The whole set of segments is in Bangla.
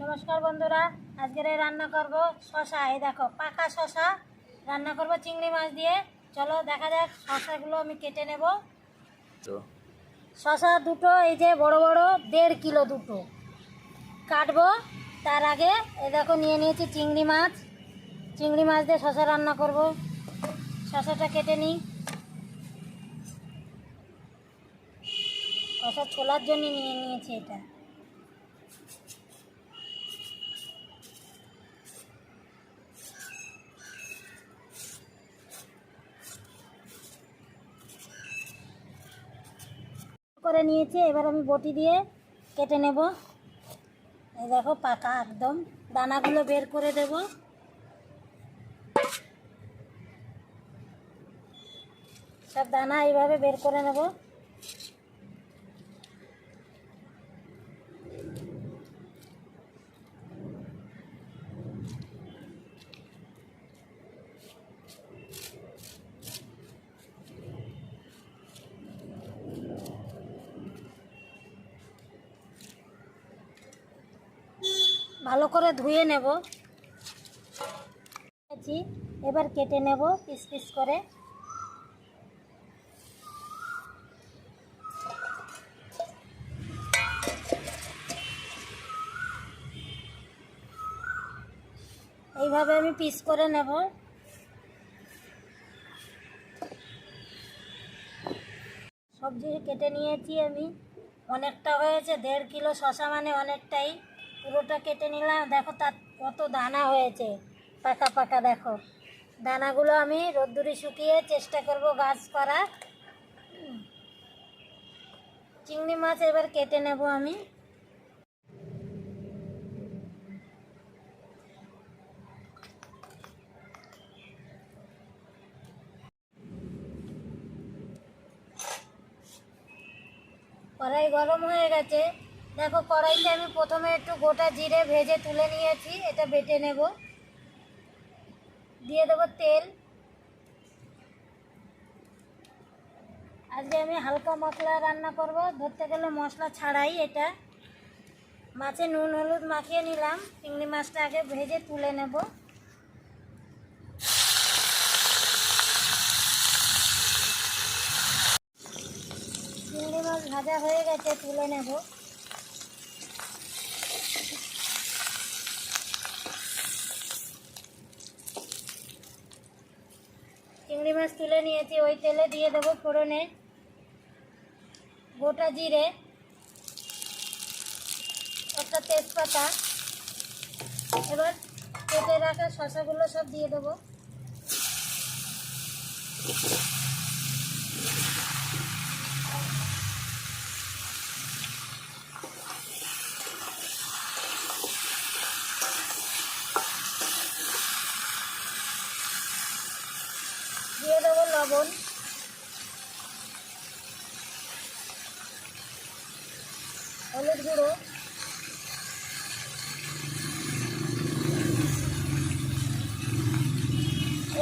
নমস্কার বন্ধুরা আজকের এই রান্না করব শশা। এই দেখো পাকা শশা। রান্না করব চিংড়ি মাছ দিয়ে। চলো দেখা যাক শশাগুলো আমি কেটে নেব। তো। শশা দুটো এই যে বড় বড় দেড় কিলো দুটো। কাটবো। তার আগে এই দেখো নিয়ে নিয়েছি চিংড়ি মাছ। চিংড়ি মাছ দিয়ে শশা রান্না করব। শশাটা কেটে নিই। শশা ছোলার জন্য নিয়ে নিয়েছি এটা। করে নিয়েছি, এবার আমি বটি দিয়ে কেটে নেব। এই দেখো পাকা একদম। দানাগুলো বের করে দেব। সব দানা এইভাবে বের করে নেব। ভালো করে ধুয়ে নেব। এবার কেটে নেব পিস পিস করে। এইভাবে আমি পিস করে নেব। সবজি কেটে নিয়েছি আমি। অনেকটা হয়েছে, দেড় কিলো শশা মানে অনেকটাই। পুরোটা কেটে নিলাম। দেখো তার কত দানা হয়েছে। পাকা পাকা দেখো। দানাগুলো আমি রোদ্দুরে শুকিয়ে চেষ্টা করব গাছ হুম। চিংড়ি মাছ এবার কেটে নেব আমি। কড়াই গরম হয়ে গেছে। দেখো, কড়াইতে আমি প্রথমে একটু গোটা জিরে ভেজে তুলে নিয়েছি, এটা বেটে নেব। দিয়ে দেবো তেল। আজকে আমি হালকা মশলা রান্না করব, ধরতে গেলে মশলা ছাড়াই এটা। মাছে নুন, হলুদ মাখিয়ে নিলাম, চিংড়ি মাছটা আগে ভেজে তুলে নেব। চিংড়ি মাছ ভাজা হয়ে গেছে, তুলে নেব। চিংড়ি মাছ তুলে নিয়েছি, ওই তেলে দিয়ে দেবো ফোড়নে গোটা জিরে, একটা তেজপাতা। এবার কেটে রাখা শশাগুলো সব দিয়ে দেবো দিয়ে দেবো লবণ। হলুদ গুঁড়ো।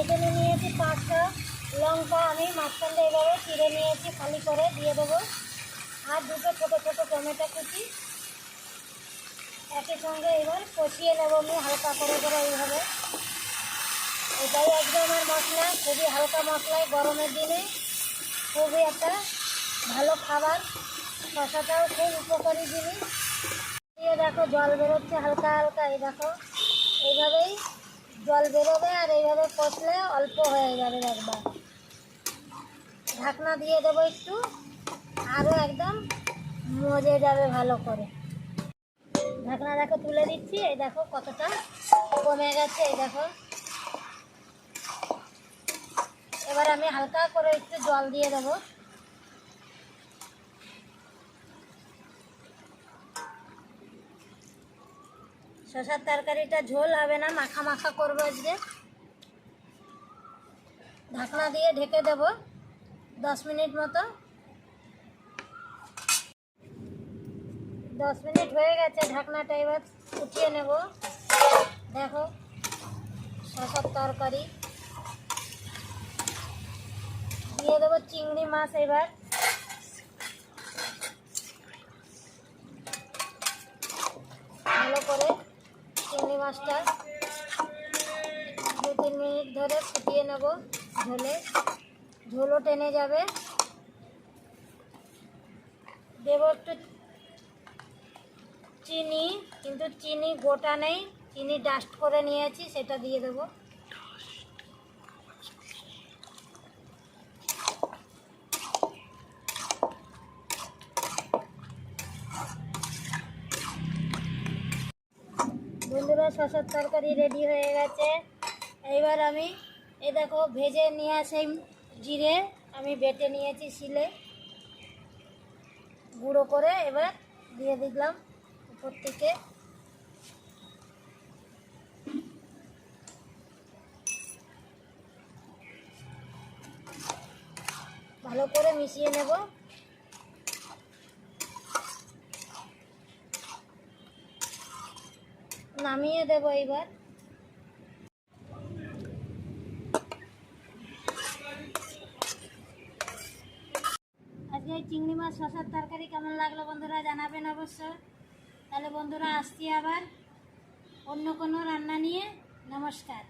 এখানে নিয়েছি পাঁচটা লঙ্কা। আমি মাঝখানটা এভাবে চিড়ে নিয়েছি খালি করে দিয়ে দেবো। আর দুটো ছোটো ছোটো টমেটো কুচি। একই সঙ্গে এবার কষিয়ে নেব আমি হালকা করে করে এইভাবে। এটাই আজকে আমার মশলা, খুবই হালকা মশলায় গরমের দিনে। খুবই একটা ভালো খাবার। শশাটাও খুব উপকারী জিনিস। দিয়ে দেখো, জল বেরোচ্ছে হালকা হালকা, এই দেখো। এইভাবেই জল বেরোবে আর এইভাবে কষলে অল্প হয়ে যাবে একবার। ঢাকনা দিয়ে দেবো একটু আরও একদম মজে যাবে ভালো করে। ঢাকনা দেখো তুলে দিচ্ছি, এই দেখো কতটা কমে গেছে, এই দেখো। এবার আমি হালকা করে একটু জল দিয়ে দেবো। শশার তরকারিটা ঝোল হবে না, মাখা মাখা করব আজকে। ঢাকনা দিয়ে ঢেকে দেব দশ মিনিট মতো। দশ মিনিট হয়ে গেছে ঢাকনাটা এবার উঠিয়ে নেব। দেখো শশার তরকারি। দিয়ে দেবো চিংড়ি মাছ এবার। ভালো করে চিংড়ি মাছটা দু তিন মিনিট ধরে ফুটিয়ে নেব ঝোলে। ঝোলও টেনে যাবে। দেব একটু চিনি, কিন্তু চিনি গোটা নেই, চিনি ডাস্ট করে নিয়েছি, সেটা দিয়ে দেবো। বন্ধুরা শশার তরকারি রেডি হয়ে গেছে। এইবার আমি, এই দেখো, ভেজে নিয়ে সেই জিরে। আমি বেটে নিয়েছি শিলে। গুঁড়ো করে এবার দিয়ে দিলাম উপর থেকে। ভালো করে মিশিয়ে নেব। নামিয়ে দেব এবার আজকে চিংড়ি মাছ শশার তরকারি কেমন লাগল বন্ধুরা জানাবেন অবশ্য তাহলে বন্ধুরা আসছি আবার অন্য কোনো রান্না নিয়ে। নমস্কার।